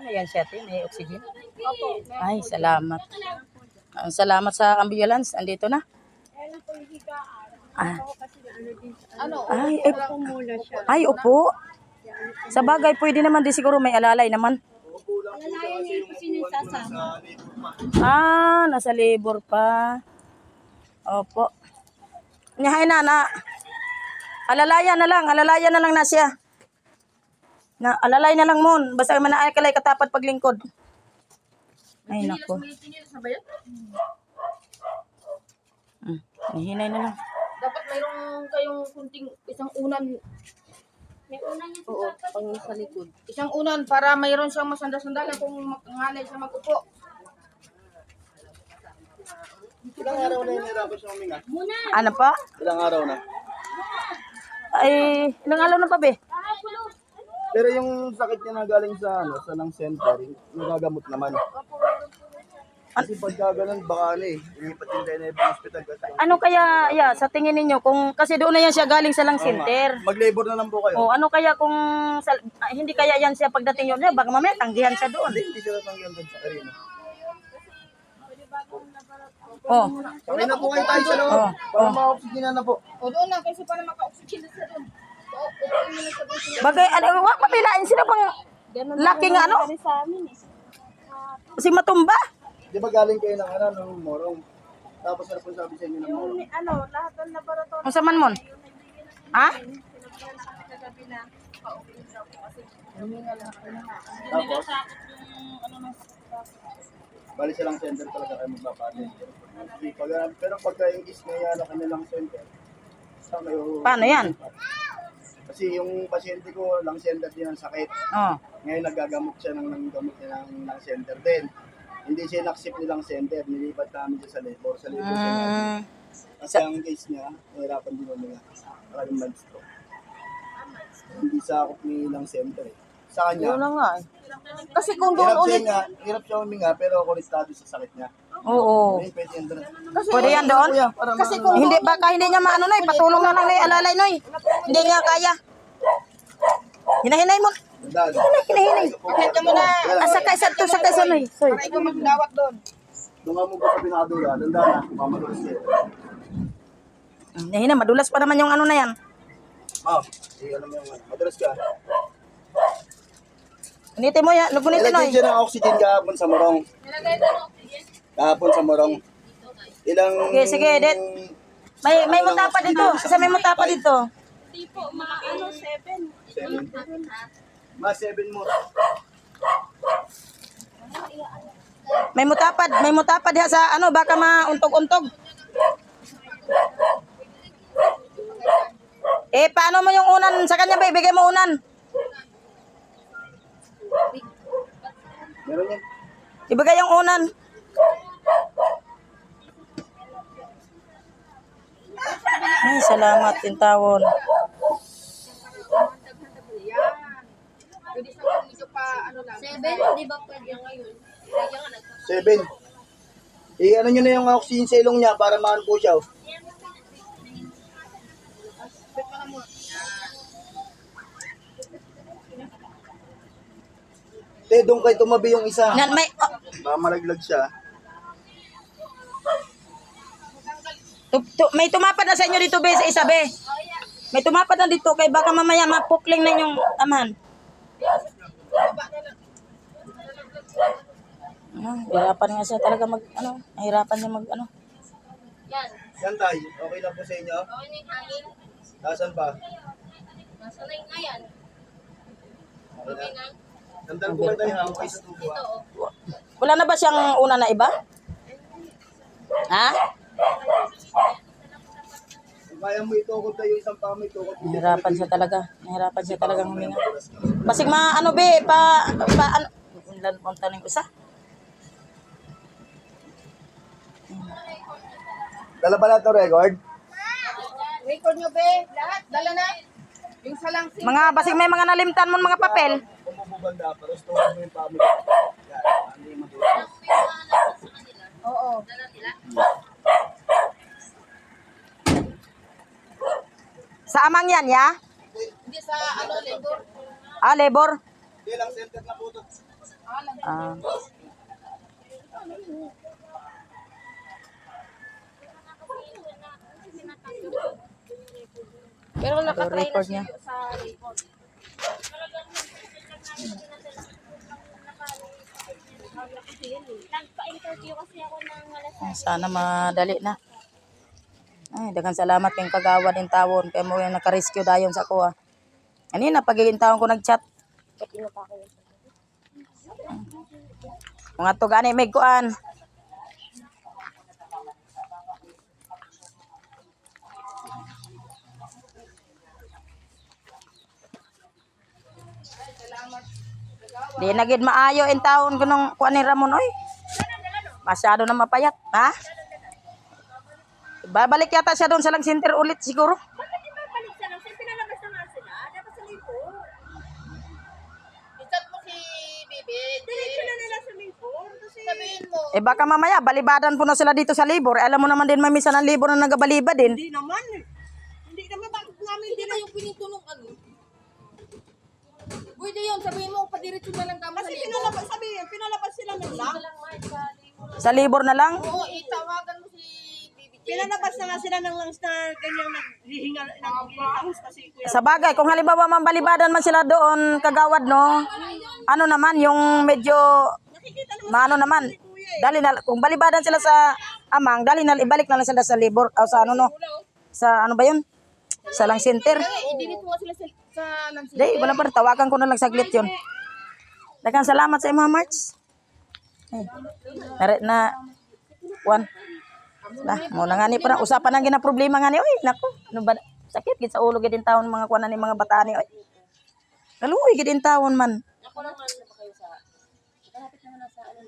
Ano yan siya, te? May oxygen? Opo. Ay, salamat. Ah, salamat sa ambulance. Andito na. Ah. Kasi ano din. Ano? Ay, eh, Pumula siya. ay, upo. Sa bagay, pwede naman din siguro may alalay naman. Alalayan niyo po sino sasama. Ah, nasa labor pa. Opo. Nyahay na, na. Alalayan na lang, alalayan na lang na siya. Na, alalay na lang mon. Basta man ay kalay katapat paglingkod. Ay, nako. Hmm, hihinay na lang. Dapat mayroong kayong kunting isang unan. May una niya Oo, pang sa likod. Isang unan para mayroon siyang masanda-sandalan kung makangalay siya magupo. Ilang araw na hinirapan siya huminga? Muna. Ano pa? Ilang araw na? Ay, ilang alaw na pa be? Pero yung sakit niya na galing sa ano, sa lung center, nagagamot naman. Kasi pagka ganun, baka ano eh, ilipat din tayo na ibang hospital. Kasi Ano kaya, ya, sa tingin ninyo, kung, kasi doon na yan siya galing sa lang center. Mag-labor na lang po kayo. O ano kaya kung, sa, ah, hindi kaya yan siya pagdating yun, eh, baka mamaya tanggihan siya doon. Hindi, hindi sila tanggihan doon sa arena. Oh, Okay na po kayo tayo sa loob. Oh, Para ma-oxygen na po. O doon na, kasi para maka-oxygen na sa doon. Bagay, ano, wak mapilain sila pang laking ano, Sa amin eh. si Matumba. Di ba galing kayo ng ano, ng morong? Tapos ano po sabi sa inyo ng morong? Yung ano, lahat ng laboratory. Ang saman mon? Ha? Tapos, bali silang center talaga kayo magpapatid. Pag, pero pagka yung is na yan, kanilang center, saan kayo? Paano yan? Kasi yung pasyente ko, lang center din ang sakit. Oh. Ngayon nagagamot siya ng, ng gamot niya ng, ng center din. Hindi siya naksip nilang center, nilipat namin siya sa labor. Sa labor siya namin. Mm, Kasi ang case niya, nahirapan din huminga. Maraming mind stroke. Hindi sakop ni lang center eh. Sa kanya, yun na nga eh. Kasi kung doon hirap siya, ulit, nga, hirap siya huminga pero konektado sa sakit niya. oo. Pwede yan doon. Pwede yan doon? Kuya, para Kasi ma- kung hindi, baka hindi niya maano na patulong na lang na alalay noy. Hindi niya kaya. Hinahinay mo. Dad. Hinahinay. Kahit ka muna, Ah, sakay sa to, sakay sa noy. Soy. para ikaw magdawat doon. Nung nga mo po sa pinakadula, nanda na, mamalulis siya. Hinahinay, madulas pa naman yung ano na yan. Ma'am, eh, alam mo yung ano, madalas ka. Unitin mo yan, lugunitin Nilagyan noy. siya ng oxygen kahapon sa morong. Kahapon sa morong. Ilang... Sige, sige, Det. May may mutapa dito. Kasi may mutapa dito. Hindi po, mga ano, seven. Seven. Mas seven mo. May mutapad, may mutapad diha sa ano, baka mauntog-untog. Eh, paano mo yung unan sa kanya ba? Ibigay mo unan. Meron yan. Ibigay yung unan. Ay, salamat, Tintawon. Pwede sa medyo pa, ano lang. Seven, di ba pwede ngayon? Kaya nga nagpa- Seven. Eh, ano nyo na yung oxygen sa ilong niya para maan po siya. oh. Eh, doon kay tumabi yung isa. Nan, may, oh, Baka malaglag siya. tu- tu- may tumapad na sa inyo dito, be, sa isa, be. May tumapad na dito, kay baka mamaya mapukling na yung amahan. Ah, hirapan nga siya talaga mag, ano, nahirapan niya mag, ano. Yan. Yan tayo. Okay na po sa inyo. Okay na yung hangin. Nasaan pa? Nasa na na yan. Okay na. Okay na. Tandaan po tayo hangkay sa tubo. Ah. oh. Wala na ba siyang una na iba? Ha? Kaya mo itukod tayo isang pamo, itukod. Nahirapan siya talaga. Nahirapan siya talaga huminga. Basig ma, ano be, pa, pa, ano, ilan pang tanong isa? Dala ba natin record? Record nyo, be. Lahat, dala na. Yung salang si... Mga, basig may mga nalimtan mo mga papel. Kung mabubanda, pero tukod mo yung pamo. Yan, yung madulas. Oo. Sa amang yan, ya? Hindi sa, ano, labor. Ah, labor. Hindi lang center na po ito. Ah. Ah. Pero nakatry na siya sa report. Nagpa-interview kasi ako ng alas Ay, Sana madali na. Ay, daghang salamat kayong kagawa din tawon. Kaya mo yung naka-rescue dayon sa kuha. Kanina, pagiging taon ko nag-chat. Mga to gani, may kuan. Di na maayo in taon ko nung kuan ni Ramon oy. Masyado na mapayat, ha? Babalik yata siya doon sa lang center ulit siguro. Isat mo si Bibi. Diretso na nila sa Sabihin mo. Eh baka mamaya balibadan po na sila dito sa libor. Eh, alam mo naman din may minsan ang libor na nagabalibad din. Hindi naman. Hindi naman bakit namin hindi na yung pinitulong ano. Pwede yun, sabihin mo, padiretso na lang kami sa libo. pinalabas, sabihin, pinalabas sila ng lang. Sa libor na lang. Oo, itawagan mo si Bibi J. Pinalabas na nga sila ng langs na ganyang naghihingal, naghihingos kasi kuya. Sa bagay, kung halimbawa man balibadan man sila doon, kagawad no, ano naman, yung medyo, maano naman, dali na, kung balibadan sila sa amang, dali na, ibalik na lang sila sa libor, o sa ano no, sa ano ba yun? Sa lang center. Eh, mo nga sila sa, sa lansi. Di, wala pa rin, tawagan ko na lang saglit yun. Dagang salamat sa mga March. Eh, nare, na, one. Lah, mo na nga ni parang usapan ang gina problema nga ni oy. Nako, ano ba sakit gid sa ulo gid in taon mga kuan ni mga bata ni oy. Kaluoy gid in taon man. Ako naman na ba kayo sa... Kalapit naman na sa ano